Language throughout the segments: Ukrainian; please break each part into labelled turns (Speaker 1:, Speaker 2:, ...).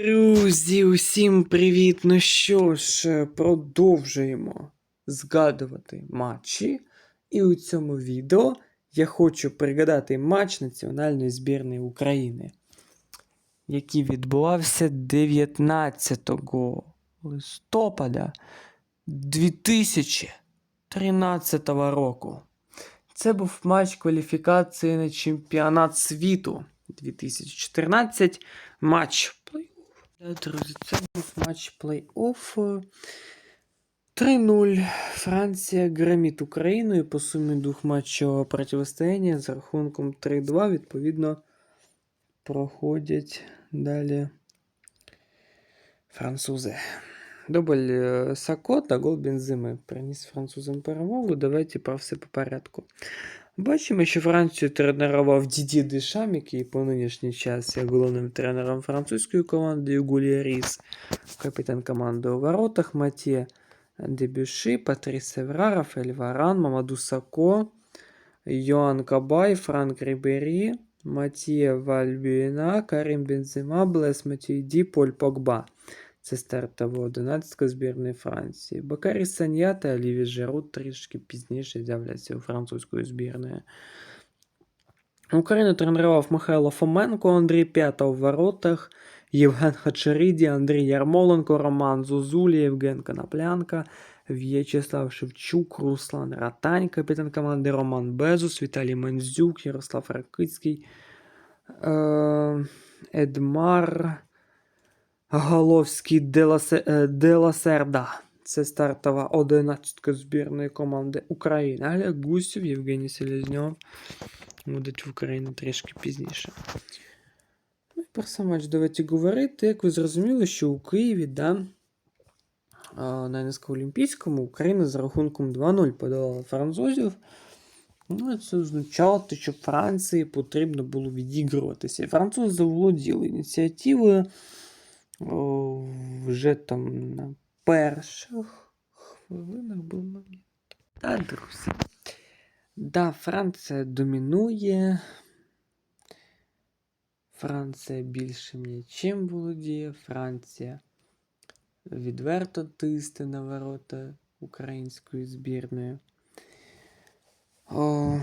Speaker 1: Друзі, усім привіт! Ну що ж, продовжуємо згадувати матчі. І у цьому відео я хочу пригадати матч національної збірної України, який відбувався 19 листопада 2013 року. Це був матч кваліфікації на чемпіонат світу 2014, матч Да, Друзі, це був матч плей-офф. 3-0. Франція громить Україну і по сумі двохматчевого протистояння з рахунком 3-2, відповідно, проходять далі французи. Дубль е, Сако та гол Бензими приніс французам перемогу. Давайте про все по порядку. Бачимо, що Францію тренував Діді Дешам, який по нинішній час є головним тренером французької команди Гулі Ріс, капітан команди у воротах Матє Дебюши, Патріс Севра, Рафель Варан, Мамаду Сако, Йоан Кабай, Франк Рібері, Матє Вальбюєна, Карім Бензема, Блес Матюйді, Поль Погба. Це стартова одинадцятка збірної Франції. Бакарі Саня та Оліві Жерут трішки пізніше з'являться у французької збірної. Україну тренував Михайло Фоменко, Андрій П'ята в воротах, Євген Хачериді, Андрій Ярмоленко, Роман Зозулі, Євген Коноплянка, В'ячеслав Шевчук, Руслан Ратань, капітан команди Роман Безус, Віталій Мензюк, Ярослав Ракицький, е- Едмар. Головський Деласе- е, Деласерда. Це стартова одинадцятка збірної команди України. Олег Гусів, Євгеній Селезньов будуть в Україні трішки пізніше. Ну про сам матч давайте говорити. Як ви зрозуміли, що у Києві, да, на НСК Олімпійському Україна з рахунком 2-0 подолала французів. Ну, це означало, що Франції потрібно було відігруватися. Французи заволоділи ініціативою. Вже там на перших хвилинах був момент. Та, друзі. Да, Франція домінує. Франція більше м'ячем володіє. Франція відверто тисне на ворота української збірної. О,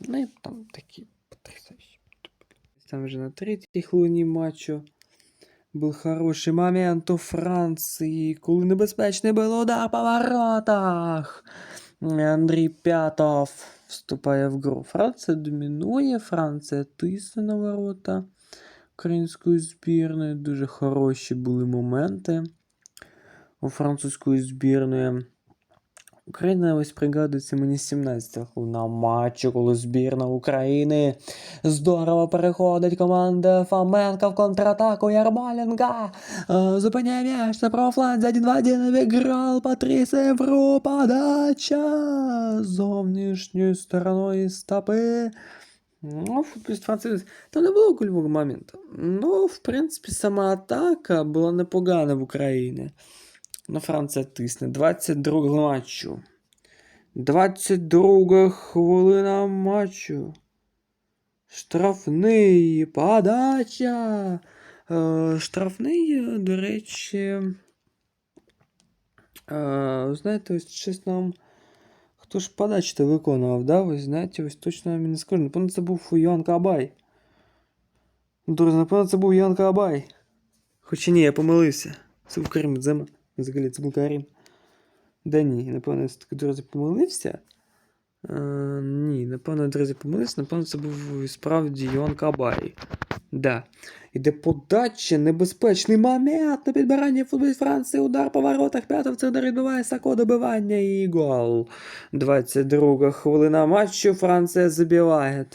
Speaker 1: ну і там такі потрясаючі. Там вже на третій хвилині матчу. Був хороший момент у Франції, коли небезпечний був удар по воротах. Андрій П'ятов вступає в гру. Франція домінує, Франція тисне на ворота української збірної. Дуже хороші були моменти у французької збірної. Україна ось пригадується мені 17 хвилина матчу, коли збірна України здорово переходить команда Фоменка в контратаку Ярмоленка. Е, Зупиняє м'яч на правофланзі 1 в 1 обіграв Патріс Евро. Подача зовнішньою стороною стопи. Ну, футболіст Франції, там не було кульового моменту. Ну, в принципі, сама атака була непогана в Україні. Ну, Франція тисне. 22 матчу. 22 хвилина матчу. Штрафний. Подача. Е, штрафний, до речі. Е, знаєте, ось щось нам. Хто ж подачу-то виконував, да? Ви знаєте, ось точно я не скажу. Напевно, це був Йоан Кабай. Друзі, напевно, це був Йоан Кабай. Хоча ні, я помилився. Це був Карим Бензема. Взагалі, це був Карим. Да ні, напевно, друзі, помилився. Е, ні, напевно, друзі, помилився. Напевно, це був справді Йоан Кабай. Да. Іде подача, небезпечний момент на підбиранні футболіст Франції, удар по воротах, п'ятов це удар відбиває Сако добивання і гол. 22 хвилина матчу, Франція забиває.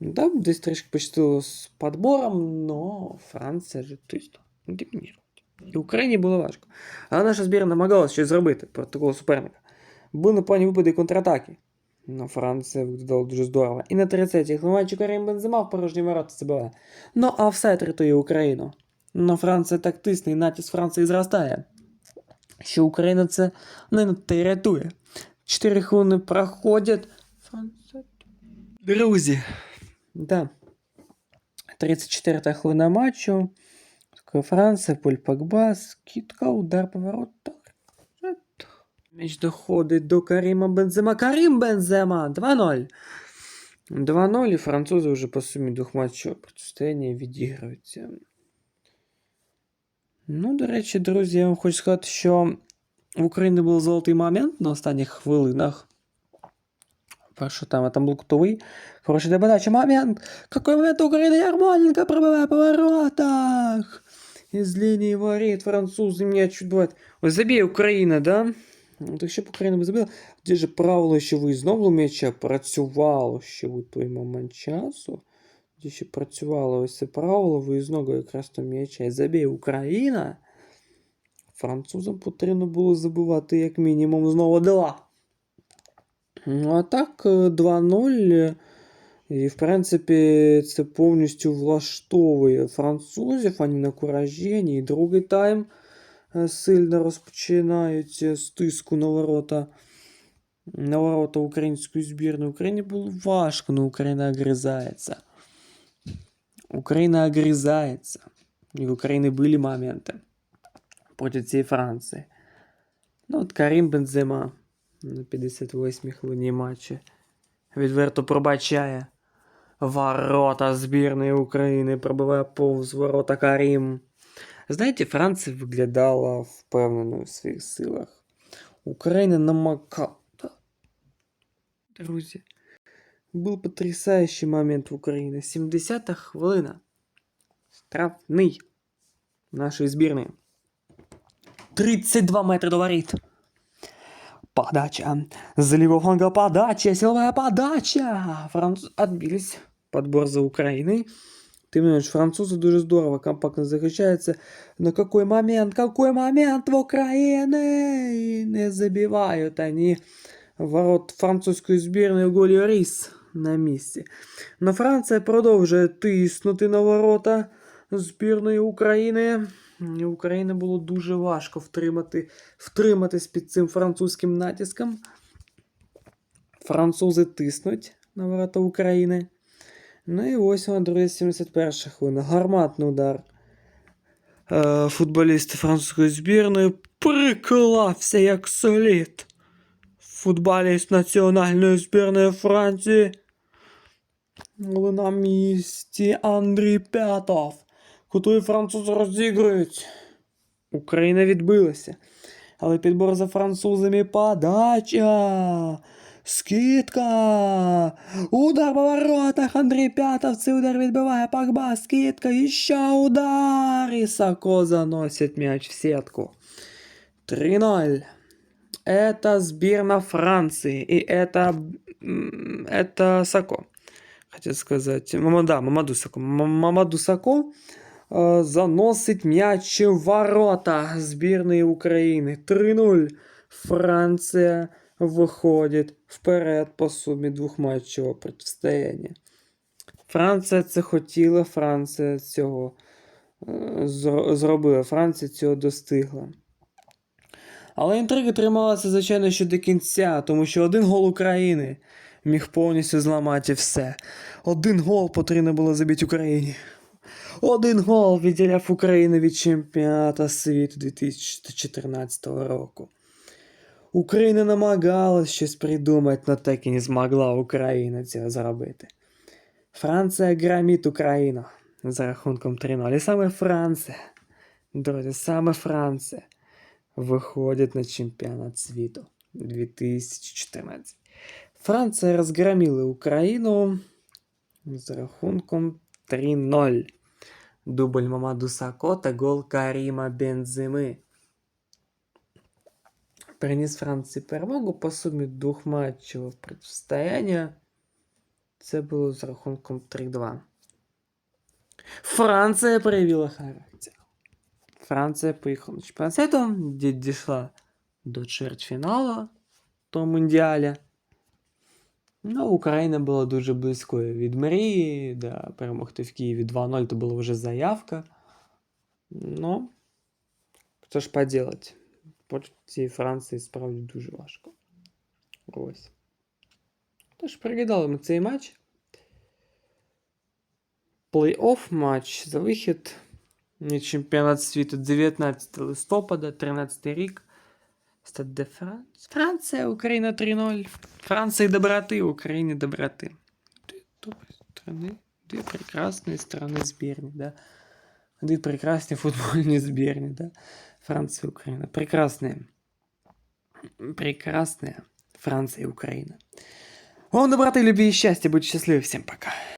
Speaker 1: Да, десь трішки почти з подбором, но Франція же тисто домінірує. І Україні було важко. Але наша збірна намагалася щось зробити проти такого суперника. Були непогані випади контратаки. Ну, Франція виглядала дуже здорово. І на 30-й хвилинчі Карим Бензема в порожні ворота забиває. Ну, а офсайд рятує Україну. Ну, Франція так тисне, і натиск Франції зростає. Що Україна це не те рятує. 4 хвилини проходять. Франція. Друзі. Да. 34 хвилина матчу. Франція, Поль Погба, скидка, удар по воротах. М'яч доходить до Каріма Бензема. Карім Бензема! 2-0. 2-0, і французи вже по сумі двох матчів протистояння відіграються. Ну, до речі, друзі, я вам хочу сказати, що в Україні був золотий момент на останніх хвилинах. Перший тайм, а там був кутовий. Хороший для момент. Какой момент у Украины Ярмоленко пробиває по воротах. Із лінії воріт французи м'яч відбувають. Ось заб'є Україна, да? Ну, Так щоб Україна би забила, де ж правило, що виїзного м'яча працювало ще у той момент часу. Де ще працювало ось це правило виїзного якраз то м'яча. І заб'є Україна. Французам потрібно було забивати як мінімум знову два. Ну, а так, е, 2-0. І, в принципі, це повністю влаштовує французів, вони на куражені. І другий тайм е, сильно розпочинають з тиску на ворота. На ворота української збірної. Україні було важко, але Україна огризається. Україна огризається. І в Україні були моменти проти цієї Франції. Ну, от Карім Бензема на 58-й хвилині матчі відверто пробачає ворота збірної України, пробиває повз ворота Карім. Знаєте, Франція виглядала впевненою в своїх силах. Україна намакала. Друзі, був потрясаючий момент в Україні. 70-та хвилина. Штрафний нашої збірної. 32 метри до воріт. Подача. Левого фланга подача. Силовая подача. Француз отбились. Подбор за Украиной. Ты понимаешь, французы дуже здорово, компактно захищаються. Но какой момент, какой момент в Украине! Не забивают они ворот французької збірної голі Ріс на місці. Но Франція продовжує тиснути на ворота збірної України. І Україні було дуже важко втримати, втриматись під цим французьким натиском. Французи тиснуть на ворота України. Ну і ось вона, друзі, 71 хвилина. Гарматний удар. Е, футболіст французької збірної приклався як солід. Футболіст національної збірної Франції. На місці Андрій Пятов. Кутові французи розігрують. Україна відбилася. Але підбор за французами подача. Скидка. Удар по воротах. Андрій Пятов. Цей удар відбиває Погба. Скидка. І ще удар. І Сако заносить м'яч в сетку. 3-0. Это сборная Франции. И это, м, это Сако. Хотел сказать. Мама, да, Мамаду Сако. М- Мамаду Сако е, заносить м'яч в ворота збірної України. 3-0. Франція виходить вперед по сумі двохматчевого протистояння. Франція це хотіла, Франція цього е, зробила, Франція цього достигла. Але інтрига трималася, звичайно, ще до кінця, тому що один гол України міг повністю зламати все. Один гол потрібно було забити Україні. Один гол відділяв Україну від чемпіоната світу 2014 року. Україна намагалась щось придумати, але так і не змогла Україна цього зробити. Франція громить Україну за рахунком 3-0. І саме Франція, друзі, саме Франція виходить на чемпіонат світу 2014. Франція розгромила Україну з рахунком 3-0. Дубль Мамаду Сако та гол Каріма Бенземи. Приніс Франції перемогу по сумі двохматчевого протистояння. Це було з рахунком 3-2. Франція проявила характер. Франція поїхала на чемпіонат світу, дійшла до чвертьфіналу того мундіаля. Ну, Україна була дуже близькою від мрії, да, перемогти в Києві 2-0 то була вже заявка. Ну, що ж поделать? Проти цієї Франції справді дуже важко. Ось. Тож переглядали ми цей матч. Плей-офф матч за вихід І чемпіонат світу 19 листопада, 13 рік. Стад де Франц. Франція, Україна 3-0. Франции доброты, Украине доброты. Две добрые страны, две прекрасные страны сберни, да. Две прекрасные футбольные сберни, да. Франция и Украина. Прекрасные. Прекрасные Франция и Украина. Вам доброты, любви и счастья. Будьте счастливы. Всем пока.